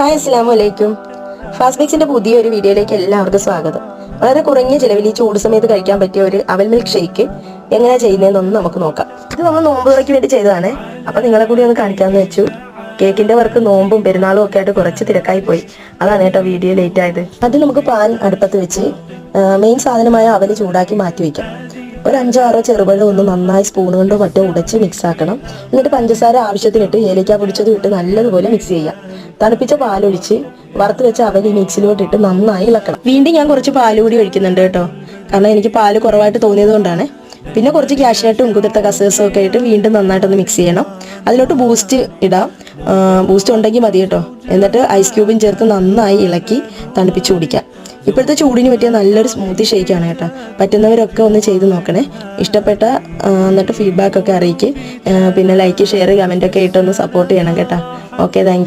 Hi അസ്സാം വലൈക്കും fast മിക്സിന്റെ പുതിയൊരു വീഡിയോയിലേക്ക് എല്ലാവർക്കും സ്വാഗതം. വളരെ കുറഞ്ഞ ചിലവിൽ ഈ ചൂട് സമയത്ത് കഴിക്കാൻ പറ്റിയ ഒരു അവൽ മിൽക്ക് ഷേക്ക് എങ്ങനെയാ ചെയ്യുന്നതെന്നൊന്ന് നമുക്ക് നോക്കാം. ഇത് നമ്മൾ നോമ്പ് തുറയ്ക്ക് വേണ്ടി ചെയ്തതാണ്. അപ്പൊ നിങ്ങളെ കൂടി ഒന്ന് കാണിക്കാമെന്ന് വെച്ചു. കേക്കിന്റെ വർക്ക് നോമ്പും പെരുന്നാളും ഒക്കെ ആയിട്ട് കുറച്ച് തിരക്കായി പോയി. അതാണ് കേട്ടോ വീഡിയോ ലേറ്റ് ആയത്. അത് നമുക്ക് പാൻ അടുപ്പത്ത് വെച്ച് മെയിൻ സാധനമായ അവൽ ചൂടാക്കി മാറ്റി വെക്കാം. ഒരു അഞ്ചോ ആറോ ചെറുപഴം ഒന്ന് നന്നായി സ്പൂൺ കൊണ്ടോ മറ്റോ ഉടച്ച് മിക്സ് ആക്കണം. എന്നിട്ട് പഞ്ചസാര ആവശ്യത്തിനിട്ട് ഏലക്ക പൊടിച്ചത് ഇട്ട് നല്ലതുപോലെ മിക്സ് ചെയ്യാം. തണുപ്പിച്ച പാലൊഴിച്ച് വറുത്ത് വെച്ച അവൽ ഈ മിക്സിലോട്ട് ഇട്ട് നന്നായി ഇളക്കണം. വീണ്ടും ഞാൻ കുറച്ച് പാൽ കൂടി ഒഴിക്കുന്നുണ്ട് കേട്ടോ. കാരണം എനിക്ക് പാൽ കുറവായിട്ട് തോന്നിയത് കൊണ്ടാണ്. പിന്നെ കുറച്ച് ക്യാഷിനായിട്ടും കുതിർത്ത കസേഴ്സും ഒക്കെ ആയിട്ട് വീണ്ടും നന്നായിട്ടൊന്ന് മിക്സ് ചെയ്യണം. അതിലോട്ട് ബൂസ്റ്റ് ഇടാം. ബൂസ്റ്റ് ഉണ്ടെങ്കിൽ മതി കേട്ടോ. എന്നിട്ട് ഐസ് ക്യൂബും ചേർത്ത് നന്നായി ഇളക്കി തണുപ്പിച്ച് കുടിക്കാം. ഇപ്പോഴത്തെ ചൂടിന് പറ്റിയ നല്ലൊരു സ്മൂത്തി ഷേക്കാണ് കേട്ടോ. പറ്റുന്നവരൊക്കെ ഒന്ന് ചെയ്ത് നോക്കണേ. ഇഷ്ടപ്പെട്ട എന്നിട്ട് ഫീഡ്ബാക്ക് ഒക്കെ അറിയിക്ക്. പിന്നെ ലൈക്ക് ഷെയർ കമന്റ് ഒക്കെ ഇട്ടൊന്ന് സപ്പോർട്ട് ചെയ്യണം കേട്ടോ. Okay thank